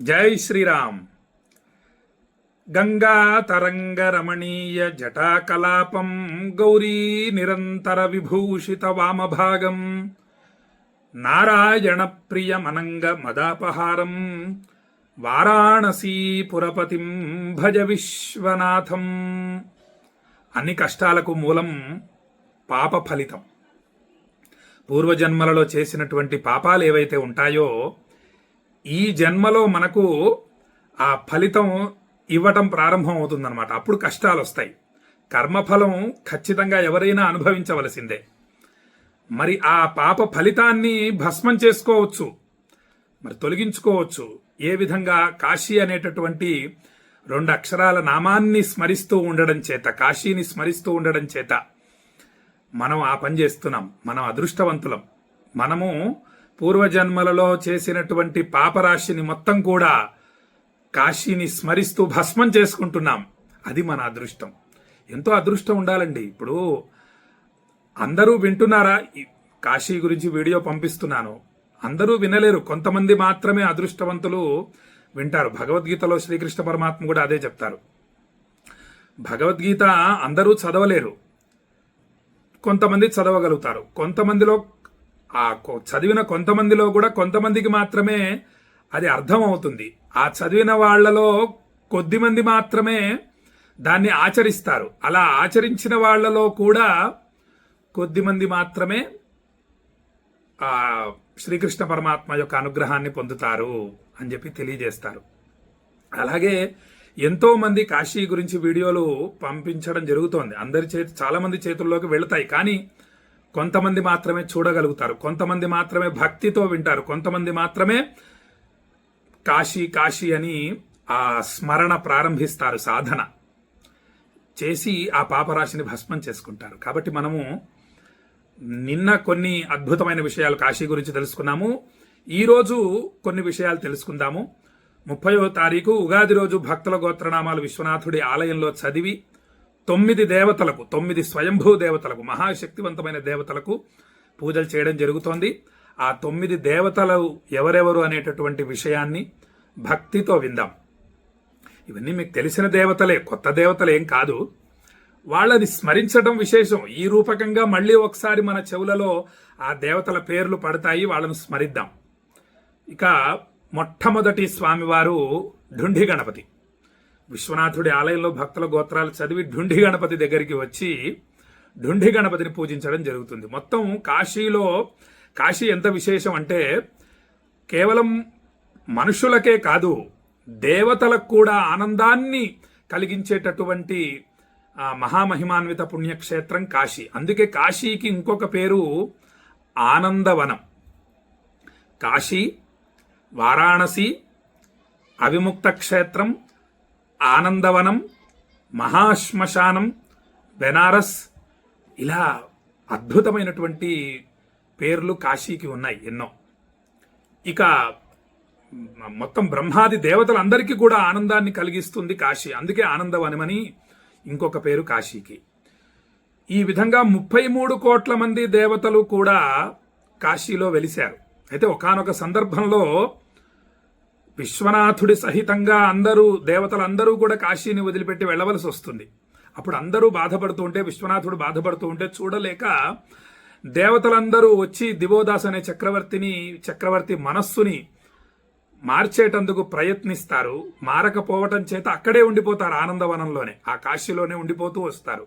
జై శ్రీరామ్. గంగా తరంగ రమణీయ జటాకలాపం గౌరీ నిరంతర విభూషిత వామభాగం నారాయణ ప్రియమనంగ మదాపహారం వారాణసీపురపతిం భజ విశ్వనాథం. అన్ని కష్టాలకు మూలం పాప ఫలితం. పూర్వజన్మలలో చేసినటువంటి పాపాలు ఏవైతే ఉంటాయో ఈ జన్మలో మనకు ఆ ఫలితం ఇవ్వటం ప్రారంభం అవుతుందన్నమాట అప్పుడు కష్టాలు వస్తాయి కర్మఫలం ఖచ్చితంగా ఎవరైనా అనుభవించవలసిందే. మరి ఆ పాప ఫలితాన్ని భస్మం చేసుకోవచ్చు. మరి తొలగించుకోవచ్చు. ఏ విధంగా కాశీ అనేటటువంటి రెండు అక్షరాల నామాన్ని స్మరిస్తూ ఉండడం చేత కాశీని స్మరిస్తూ ఉండడం చేత మనం ఆ పని చేస్తున్నాం. మనం అదృష్టవంతులం. మనము పూర్వజన్మలలో చేసినటువంటి పాపరాశిని మొత్తం కూడా కాశీని స్మరిస్తూ భస్మం చేసుకుంటున్నాం. అది మన అదృష్టం. ఎంతో అదృష్టం ఉండాలండి. ఇప్పుడు అందరూ వింటున్నారా? కాశీ గురించి వీడియో పంపిస్తున్నాను. అందరూ వినలేరు. కొంతమంది మాత్రమే అదృష్టవంతులు వింటారు. భగవద్గీతలో శ్రీకృష్ణ పరమాత్మ కూడా అదే చెప్తారు. భగవద్గీత అందరూ చదవలేరు. కొంతమంది చదవగలుగుతారు. కొంతమందిలో ఆ కొ- చదివిన కొంతమందిలో కూడా కొంతమందికి మాత్రమే అది అర్థం అవుతుంది ఆ చదివిన వాళ్ళలో కొద్దిమంది మాత్రమే దాన్ని ఆచరిస్తారు. అలా ఆచరించిన వాళ్ళలో కూడా కొద్ది మంది మాత్రమే ఆ శ్రీకృష్ణ పరమాత్మ యొక్క అనుగ్రహాన్ని పొందుతారు అని చెప్పి తెలియజేస్తారు. అలాగే ఎంతో మంది కాశీ గురించి వీడియోలు పంపించడం జరుగుతోంది. అందరి చేతి చాలా మంది చేతుల్లోకి వెళతాయి. కానీ కొంతమంది మాత్రమే చూడగలుగుతారు. కొంతమంది మాత్రమే భక్తితో వింటారు. కొంతమంది మాత్రమే కాశీ కాశీ అని ఆ స్మరణ ప్రారంభిస్తారు సాధన చేసి ఆ పాపరాశిని భస్మం చేసుకుంటారు. కాబట్టి మనము నిన్న కొన్ని అద్భుతమైన విషయాలు కాశీ గురించి తెలుసుకున్నాము. ఈరోజు కొన్ని విషయాలు తెలుసుకుందాము. ముప్పయో తారీఖు ఉగాది రోజు భక్తుల గోత్రనామాలు విశ్వనాథుడి ఆలయంలో చదివి తొమ్మిది దేవతలకు తొమ్మిది స్వయంభూ దేవతలకు మహాశక్తివంతమైన దేవతలకు పూజలు చేయడం జరుగుతోంది. ఆ తొమ్మిది దేవతలు ఎవరెవరు అనేటటువంటి విషయాన్ని భక్తితో విందాం. ఇవన్నీ మీకు తెలిసిన దేవతలే కొత్త దేవతలు ఏం కాదు. వాళ్ళని స్మరించడం విశేషం. ఈ రూపకంగా మళ్ళీ ఒకసారి మన చెవులలో ఆ దేవతల పేర్లు పడతాయి వాళ్ళను స్మరిద్దాం. ఇక మొట్టమొదటి స్వామివారు ఢుండి గణపతి. విశ్వనాథుడి ఆలయంలో భక్తుల గోత్రాలు చదివి ఢుండి గణపతి దగ్గరికి వచ్చి ఢుండి గణపతిని పూజించడం జరుగుతుంది. మొత్తం కాశీలో కాశీ ఎంత విశేషం అంటే కేవలం మనుషులకే కాదు దేవతలకు కూడా ఆనందాన్ని కలిగించేటటువంటి మహామహిమాన్విత పుణ్యక్షేత్రం కాశీ. అందుకే కాశీకి ఇంకొక పేరు ఆనందవనం. కాశీ వారాణసి అవిముక్త క్షేత్రం ఆనందవనం మహాశ్మశానం బెనారస్ ఇలా అద్భుతమైనటువంటి పేర్లు కాశీకి ఉన్నాయి ఎన్నో. ఇక మొత్తం బ్రహ్మాది దేవతలందరికీ కూడా ఆనందాన్ని కలిగిస్తుంది కాశీ. అందుకే ఆనందవనమని ఇంకొక పేరు కాశీకి. ఈ విధంగా ముప్పై మూడు కోట్ల మంది దేవతలు కూడా కాశీలో వెలిశారు. అయితే ఒకానొక సందర్భంలో విశ్వనాథుడి సహితంగా అందరూ దేవతలందరూ కూడా కాశీని వదిలిపెట్టి వెళ్ళవలసి వస్తుంది. అప్పుడు అందరూ బాధపడుతూ ఉంటే విశ్వనాథుడు బాధపడుతూ ఉంటే చూడలేక దేవతలందరూ వచ్చి దివోదాస్ అనే చక్రవర్తిని చక్రవర్తి మనస్సుని మార్చేటందుకు ప్రయత్నిస్తారు. మారకపోవటం చేత అక్కడే ఉండిపోతారు ఆనందవనంలోనే. ఆ కాశీలోనే ఉండిపోతూ వస్తారు.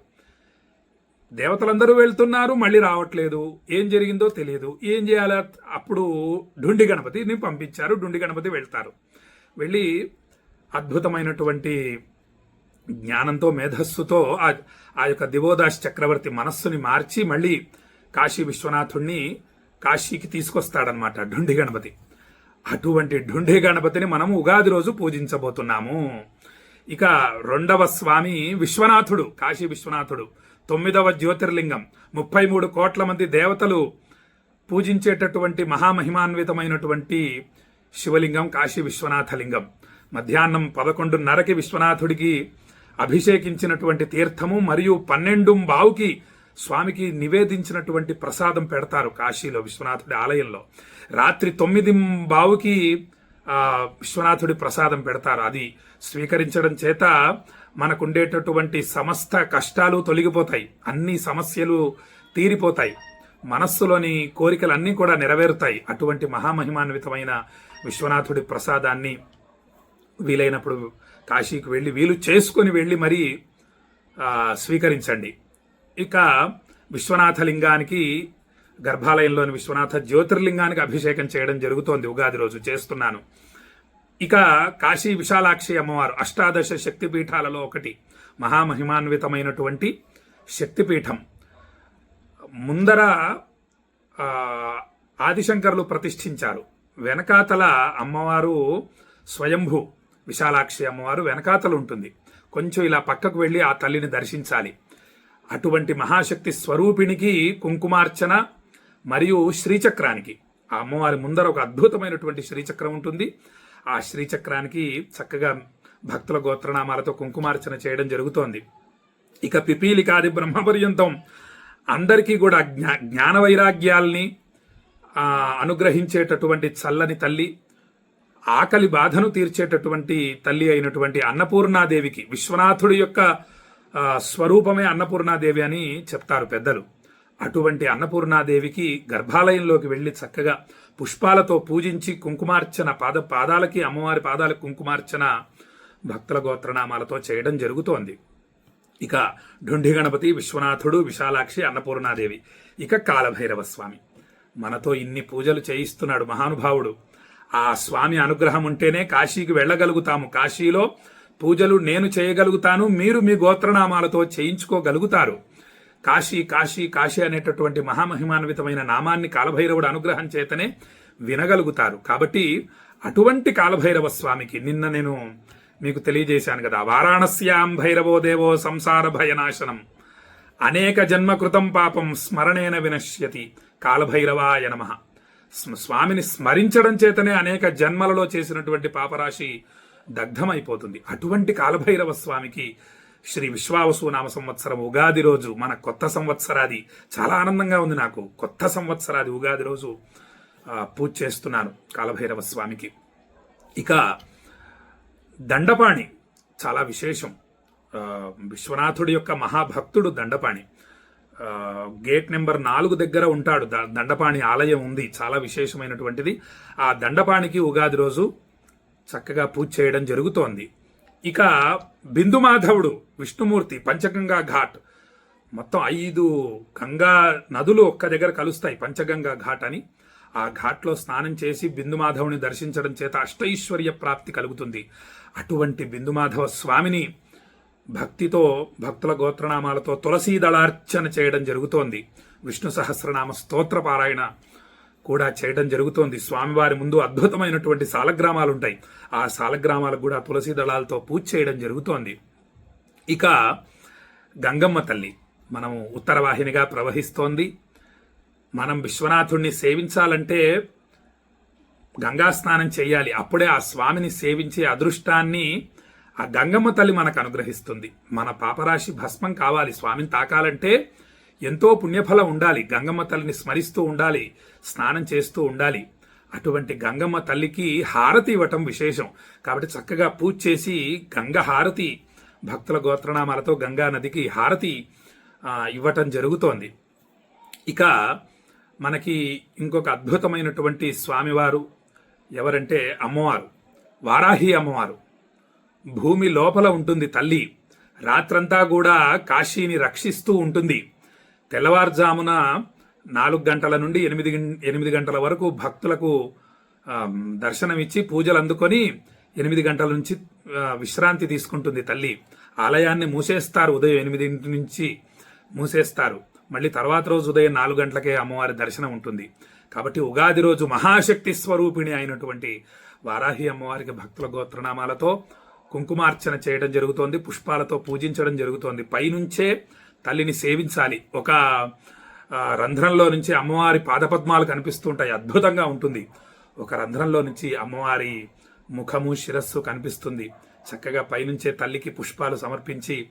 దేవతలందరూ వెళ్తున్నారు మళ్ళీ రావట్లేదు. ఏం జరిగిందో తెలియదు. ఏం చేయాలి? అప్పుడు ఢుండి గణపతిని పంపించారు. ఢుండి గణపతి వెళ్తారు. వెళ్ళి అద్భుతమైనటువంటి జ్ఞానంతో మేధస్సుతో ఆ ఆ యొక్క దివోదాస్ చక్రవర్తి మనస్సుని మార్చి మళ్ళీ కాశీ విశ్వనాథుణ్ణి కాశీకి తీసుకొస్తాడనమాట ఢుండి గణపతి. అటువంటి ఢుండి గణపతిని మనము ఉగాది రోజు పూజించబోతున్నాము. ఇక రెండవ స్వామి విశ్వనాథుడు కాశీ విశ్వనాథుడు. తొమ్మిదవ జ్యోతిర్లింగం. ముప్పై మూడు కోట్ల మంది దేవతలు పూజించేటటువంటి మహామహిమాన్వితమైనటువంటి శివలింగం కాశీ విశ్వనాథలింగం. మధ్యాహ్నం పదకొండున్నరకి విశ్వనాథుడికి అభిషేకించినటువంటి తీర్థము మరియు పన్నెండు బావుకి స్వామికి నివేదించినటువంటి ప్రసాదం పెడతారు కాశీలో విశ్వనాథుడి ఆలయంలో. రాత్రి తొమ్మిది బావుకి విశ్వనాథుడి ప్రసాదం పెడతారు. అది స్వీకరించడం చేత మనకుండేటటువంటి సమస్త కష్టాలు తొలగిపోతాయి. అన్ని సమస్యలు తీరిపోతాయి. మనస్సులోని కోరికలన్నీ కూడా నెరవేరుతాయి. అటువంటి మహామహిమాన్వితమైన విశ్వనాథుడి ప్రసాదాన్ని వీలైనప్పుడు కాశీకి వెళ్ళి వీలు చేసుకొని వెళ్ళి మరీ స్వీకరించండి. ఇక విశ్వనాథ లింగానికి గర్భాలయంలోని విశ్వనాథ జ్యోతిర్లింగానికి అభిషేకం చేయడం జరుగుతోంది ఉగాది రోజు చేస్తున్నాను. ఇక కాశీ విశాలాక్షి అమ్మవారు అష్టాదశ శక్తిపీఠాలలో ఒకటి మహామహిమాన్వితమైనటువంటి శక్తిపీఠం. ముందర ఆదిశంకర్లు ప్రతిష్ఠించారు. వెనకాతల అమ్మవారు స్వయంభు విశాలాక్షి అమ్మవారు వెనకాతలు ఉంటుంది. కొంచెం ఇలా పక్కకు వెళ్ళి ఆ తల్లిని దర్శించాలి. అటువంటి మహాశక్తి స్వరూపిణికి కుంకుమార్చన మరియు శ్రీచక్రానికి. ఆ అమ్మవారి ముందర ఒక అద్భుతమైనటువంటి శ్రీచక్రం ఉంటుంది. ఆ శ్రీచక్రానికి చక్కగా భక్తుల గోత్రనామాలతో కుంకుమార్చన చేయడం జరుగుతోంది. ఇక పిపీలికాది బ్రహ్మపర్యంతం అందరికీ కూడా జ్ఞా జ్ఞాన వైరాగ్యాల్ని అనుగ్రహించేటటువంటి చల్లని తల్లి ఆకలి బాధను తీర్చేటటువంటి తల్లి అయినటువంటి అన్నపూర్ణాదేవికి విశ్వనాథుడి యొక్క స్వరూపమే అన్నపూర్ణాదేవి అని చెప్తారు పెద్దలు. అటువంటి అన్నపూర్ణాదేవికి గర్భాలయంలోకి వెళ్ళి చక్కగా పుష్పాలతో పూజించి కుంకుమార్చన పాద పాదాలకి అమ్మవారి పాదాలకు కుంకుమార్చన భక్తుల గోత్రనామాలతో చేయడం జరుగుతోంది. ఇక ఢుండి గణపతి విశ్వనాథుడు విశాలాక్షి అన్నపూర్ణాదేవి ఇక కాలభైరవ స్వామి. మనతో ఇన్ని పూజలు చేయిస్తున్నాడు మహానుభావుడు. ఆ స్వామి అనుగ్రహం ఉంటేనే కాశీకి వెళ్ళగలుగుతాము. కాశీలో పూజలు నేను చేయగలుగుతాను మీరు మీ గోత్రనామాలతో చేయించుకోగలుగుతారు. కాశీ కాశీ కాశీ అనేటటువంటి మహామహిమాన్వితమైన నామాన్ని కాలభైరవుడు అనుగ్రహం చేతనే వినగలుగుతారు. కాబట్టి అటువంటి కాలభైరవ స్వామికి నిన్న నేను మీకు తెలియజేశాను కదా వారాణస్యాం భైరవో దేవో సంసార భయనాశనం. అనేక జన్మకృతం పాపం స్మరణేన వినశ్యతి. కాలభైరవాయ నమ. స్వామిని స్మరించడం చేతనే అనేక జన్మలలో చేసినటువంటి పాపరాశి దగ్ధమైపోతుంది. అటువంటి కాలభైరవ స్వామికి శ్రీ విశ్వావసు నామ సంవత్సరం ఉగాది రోజు మన కొత్త సంవత్సరాది. చాలా ఆనందంగా ఉంది నాకు. కొత్త సంవత్సరాది ఉగాది రోజు పూజ చేస్తున్నాను కాలభైరవ స్వామికి. ఇక దండపాణి చాలా విశేషం. విశ్వనాథుడి యొక్క మహాభక్తుడు దండపాణి. గేట్ నెంబర్ నాలుగు దగ్గర ఉంటాడు. దండపాణి ఆలయం ఉంది. చాలా విశేషమైనటువంటిది. ఆ దండపాణికి ఉగాది రోజు చక్కగా పూజ చేయడం జరుగుతోంది. ఇక బిందుమాధవుడు విష్ణుమూర్తి పంచగంగా ఘాట్. మొత్తం ఐదు గంగా నదులు ఒక్క దగ్గర కలుస్తాయి పంచగంగా ఘాట్ అని. ఆ ఘాట్లో స్నానం చేసి బిందుమాధవుని దర్శించడం చేత అష్టైశ్వర్య ప్రాప్తి కలుగుతుంది. అటువంటి బిందుమాధవ స్వామిని భక్తితో భక్తుల గోత్రనామాలతో తులసీ దళార్చన చేయడం జరుగుతోంది. విష్ణు సహస్రనామ స్తోత్ర పారాయణ కూడా చేయడం జరుగుతోంది. స్వామివారి ముందు అద్భుతమైనటువంటి సాలగ్రామాలు ఉంటాయి ఆ సాలగ్రామాలకు కూడా తులసి దళాలతో పూజ చేయడం జరుగుతోంది. ఇక గంగమ్మ తల్లి మనం ఉత్తరవాహినిగా ప్రవహిస్తోంది. మనం విశ్వనాథుణ్ణి సేవించాలంటే గంగా స్నానం చేయాలి. అప్పుడే ఆ స్వామిని సేవించే అదృష్టాన్ని ఆ గంగమ్మ తల్లి మనకు అనుగ్రహిస్తుంది. మన పాపరాశి భస్మం కావాలి. స్వామిని తాకాలంటే ఎంతో పుణ్యఫలం ఉండాలి. గంగమ్మ తల్లిని స్మరిస్తూ ఉండాలి. స్నానం చేస్తూ ఉండాలి. అటువంటి గంగమ్మ తల్లికి హారతి ఇవ్వటం విశేషం. కాబట్టి చక్కగా పూజ చేసి గంగ హారతి భక్తుల గోత్రనామాలతో గంగా నదికి హారతి ఇవ్వటం జరుగుతోంది. ఇక మనకి ఇంకొక అద్భుతమైనటువంటి స్వామివారు ఎవరంటే అమ్మవారు వారాహి అమ్మవారు. భూమి లోపల ఉంటుంది తల్లి రాత్రంతా కూడా కాశీని రక్షిస్తూ ఉంటుంది. తెల్లవారుజామున నాలుగు గంటల నుండి ఎనిమిది ఎనిమిది గంటల వరకు భక్తులకు దర్శనమిచ్చి పూజలు అందుకొని ఎనిమిది గంటల నుంచి విశ్రాంతి తీసుకుంటుంది తల్లి. ఆలయాన్ని మూసేస్తారు ఉదయం ఎనిమిదింటి నుంచి మూసేస్తారు. మళ్ళీ తర్వాత రోజు ఉదయం నాలుగు గంటలకే అమ్మవారి దర్శనం ఉంటుంది. కాబట్టి ఉగాది రోజు మహాశక్తి స్వరూపిణి అయినటువంటి వారాహి అమ్మవారికి భక్తుల గోత్రనామాలతో కుంకుమార్చన చేయడం జరుగుతోంది పుష్పాలతో పూజించడం జరుగుతోంది. పైనుంచే తల్లిని సేవించాలి. ఒక రంధ్రంలో నుంచి అమ్మవారి పాదపద్మాలు కనిపిస్తుంటాయి అద్భుతంగా ఉంటుంది. ఒక రంధ్రంలో నుంచి అమ్మవారి ముఖము శిరస్సు కనిపిస్తుంది. చక్కగా పైనుంచే తల్లికి పుష్పాలు సమర్పించి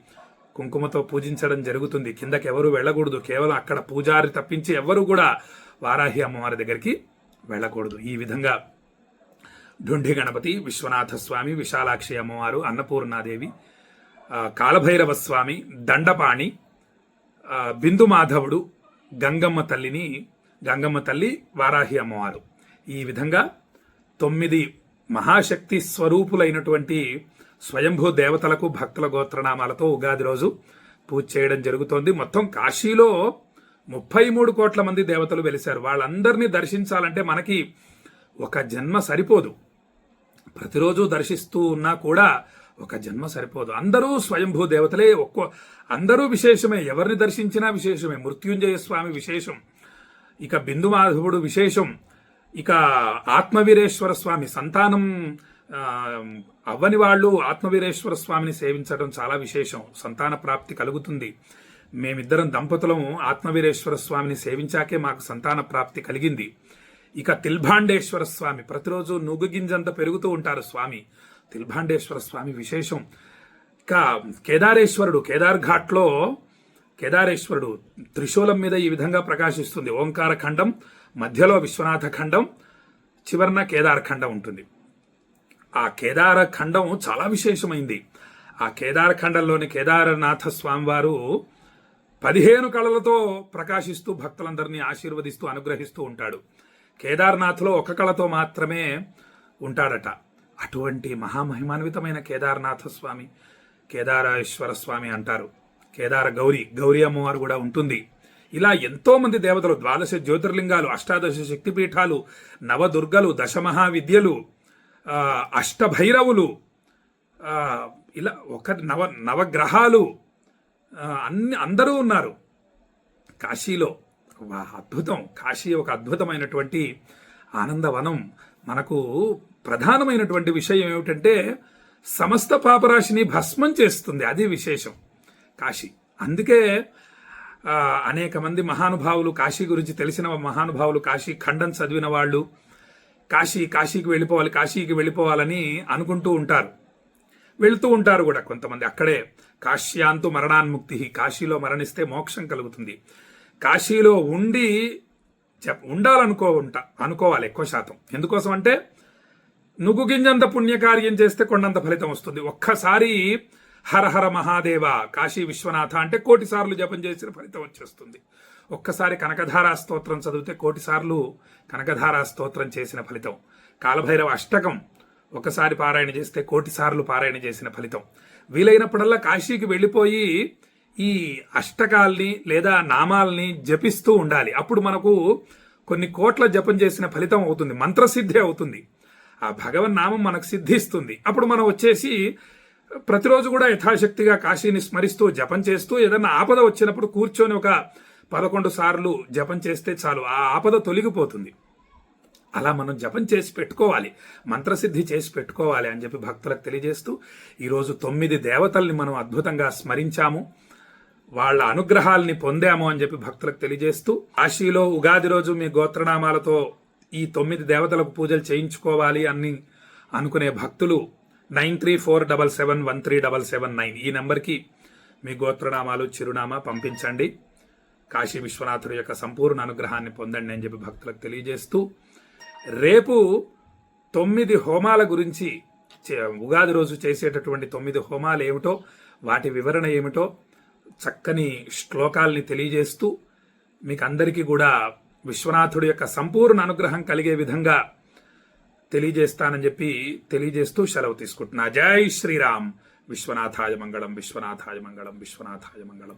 కుంకుమతో పూజించడం జరుగుతుంది. కిందకి ఎవరు వెళ్ళకూడదు. కేవలం అక్కడ పూజారి తప్పించి ఎవరు కూడా వారాహి అమ్మవారి దగ్గరికి వెళ్ళకూడదు. ఈ విధంగా ఢుండి గణపతి విశ్వనాథ స్వామి విశాలాక్షి అమ్మవారు అన్నపూర్ణాదేవి కాలభైరవ స్వామి దండపాణి బిందు మాధవుడు గంగమ్మ తల్లిని గంగమ్మ తల్లి వారాహి అమ్మవారు. ఈ విధంగా తొమ్మిది మహాశక్తి స్వరూపులైనటువంటి స్వయంభూ దేవతలకు భక్తుల గోత్రనామాలతో ఉగాది రోజు పూజ చేయడం జరుగుతోంది. మొత్తం కాశీలో ముప్పై మూడు కోట్ల మంది దేవతలు వెలిశారు. వాళ్ళందరినీ దర్శించాలంటే మనకి ఒక జన్మ సరిపోదు. ప్రతిరోజు దర్శిస్తూ ఉన్నా కూడా ఒక జన్మ సరిపోదు. అందరూ స్వయంభూ దేవతలే. ఒక్కో అందరూ విశేషమే. ఎవరిని దర్శించినా విశేషమే. మృత్యుంజయ స్వామి విశేషం. ఇక బిందు మాధవుడు విశేషం. ఇక ఆత్మవీరేశ్వర స్వామి సంతానం అవ్వని వాళ్ళు ఆత్మవీరేశ్వర స్వామిని సేవించడం చాలా విశేషం. సంతాన ప్రాప్తి కలుగుతుంది. మేమిద్దరం దంపతులము ఆత్మవీరేశ్వర స్వామిని సేవించాకే మాకు సంతాన ప్రాప్తి కలిగింది. ఇక తిల్భాండేశ్వర స్వామి. ప్రతిరోజు నుగ్గు గింజంత పెరుగుతూ ఉంటారు స్వామి. తిల్భాండేశ్వర స్వామి విశేషం. ఇక కేదారేశ్వరుడు కేదార్ ఘాట్లో కేదారేశ్వరుడు త్రిశూలం మీద ఈ విధంగా ప్రకాశిస్తుంది. ఓంకార ఖండం మధ్యలో విశ్వనాథ ఖండం చివరన కేదార్ ఖండం ఉంటుంది. ఆ కేదార ఖండం చాలా విశేషమైంది. ఆ కేదార ఖండంలోని కేదారనాథ స్వామివారు పదిహేను కళలతో ప్రకాశిస్తూ భక్తులందరినీ ఆశీర్వదిస్తూ అనుగ్రహిస్తూ ఉంటాడు. కేదార్నాథ్లో ఒక కళతో మాత్రమే ఉంటాడట. అటువంటి మహామహిమాన్వితమైన కేదార్నాథ స్వామి కేదారేశ్వర స్వామి అంటారు. కేదార గౌరీ గౌరీ అమ్మవారు కూడా ఉంటుంది. ఇలా ఎంతోమంది దేవతలు ద్వాదశ జ్యోతిర్లింగాలు అష్టాదశ శక్తిపీఠాలు నవదుర్గలు దశమహావిద్యలు అష్టభైరవులు ఇలా ఒక నవ నవగ్రహాలు అన్ని అందరూ ఉన్నారు. కాశీలో వా అద్భుతం కాశీ ఒక అద్భుతమైనటువంటి ఆనందవనం. మనకు ప్రధానమైనటువంటి విషయం ఏమిటంటే సమస్త పాపరాశిని భస్మం చేస్తుంది. అది విశేషం. కాశీ. అందుకే అనేక మంది మహానుభావులు కాశీ గురించి తెలిసిన మహానుభావులు కాశీ ఖండం చదివిన వాళ్ళు కాశీ కాశీకి వెళ్ళిపోవాలి కాశీకి వెళ్ళిపోవాలని అనుకుంటూ ఉంటారు. వెళుతూ ఉంటారు కూడా కొంతమంది. అక్కడే కాశ్యాంతు మరణాన్ముక్తి. కాశీలో మరణిస్తే మోక్షం కలుగుతుంది. కాశీలో ఉండి చెప్ ఉండాలనుకో ఉంటా అనుకోవాలి ఎక్కువ శాతం. ఎందుకోసం అంటే నువ్వు గింజంత పుణ్యకార్యం చేస్తే కొండంత ఫలితం వస్తుంది. ఒక్కసారి హరహర మహాదేవ కాశీ విశ్వనాథ అంటే కోటి సార్లు జపం చేసిన ఫలితం వచ్చేస్తుంది. ఒక్కసారి కనకధారా స్తోత్రం చదివితే కోటి సార్లు కనకధారా స్తోత్రం చేసిన ఫలితం. కాలభైరవ అష్టకం ఒకసారి పారాయణ చేస్తే కోటి సార్లు పారాయణ చేసిన ఫలితం. వీలైనప్పుడల్లా కాశీకి వెళ్ళిపోయి ఈ అష్టకాల్ని లేదా నామాల్ని జపిస్తూ ఉండాలి. అప్పుడు మనకు కొన్ని కోట్ల జపం చేసిన ఫలితం అవుతుంది మంత్రసిద్ధి అవుతుంది. ఆ భగవన్ నామం మనకు సిద్ధిస్తుంది. అప్పుడు మనం వచ్చేసి ప్రతిరోజు కూడా యథాశక్తిగా కాశీని స్మరిస్తూ జపం చేస్తూ ఏదన్నా ఆపద వచ్చినప్పుడు కూర్చొని ఒక పదకొండు సార్లు జపం చేస్తే చాలు. ఆ ఆపద తొలగిపోతుంది. అలా మనం జపం చేసి పెట్టుకోవాలి. మంత్రసిద్ధి చేసి పెట్టుకోవాలి అని చెప్పి భక్తులకు తెలియజేస్తూ ఈరోజు తొమ్మిది దేవతల్ని మనం అద్భుతంగా స్మరించాము. వాళ్ళ అనుగ్రహాల్ని పొందాము అని చెప్పి భక్తులకు తెలియజేస్తూ కాశీలో ఉగాది రోజు మీ గోత్రనామాలతో ఈ తొమ్మిది దేవతలకు పూజలు చేయించుకోవాలి అని అనుకునే భక్తులు nine three four double seven one three double seven nine. ఈ నెంబర్కి మీ గోత్రనామాలు చిరునామా పంపించండి. కాశీ విశ్వనాథుడి యొక్క సంపూర్ణ అనుగ్రహాన్ని పొందండి అని చెప్పి భక్తులకు తెలియజేస్తూ రేపు తొమ్మిది హోమాల గురించి చే- ఉగాది రోజు చేసేటటువంటి తొమ్మిది హోమాలు ఏమిటో వాటి వివరణ ఏమిటో చక్కని శ్లోకాల్ని తెలియజేస్తూ మీకు అందరికీ కూడా విశ్వనాథుడి యొక్క సంపూర్ణ అనుగ్రహం కలిగే విధంగా తెలియజేస్తానని చెప్పి తెలియజేస్తూ సెలవు తీసుకుంటున్నా. జై శ్రీరామ్. విశ్వనాథాయ మంగళం విశ్వనాథాయ మంగళం విశ్వనాథాయ మంగళం.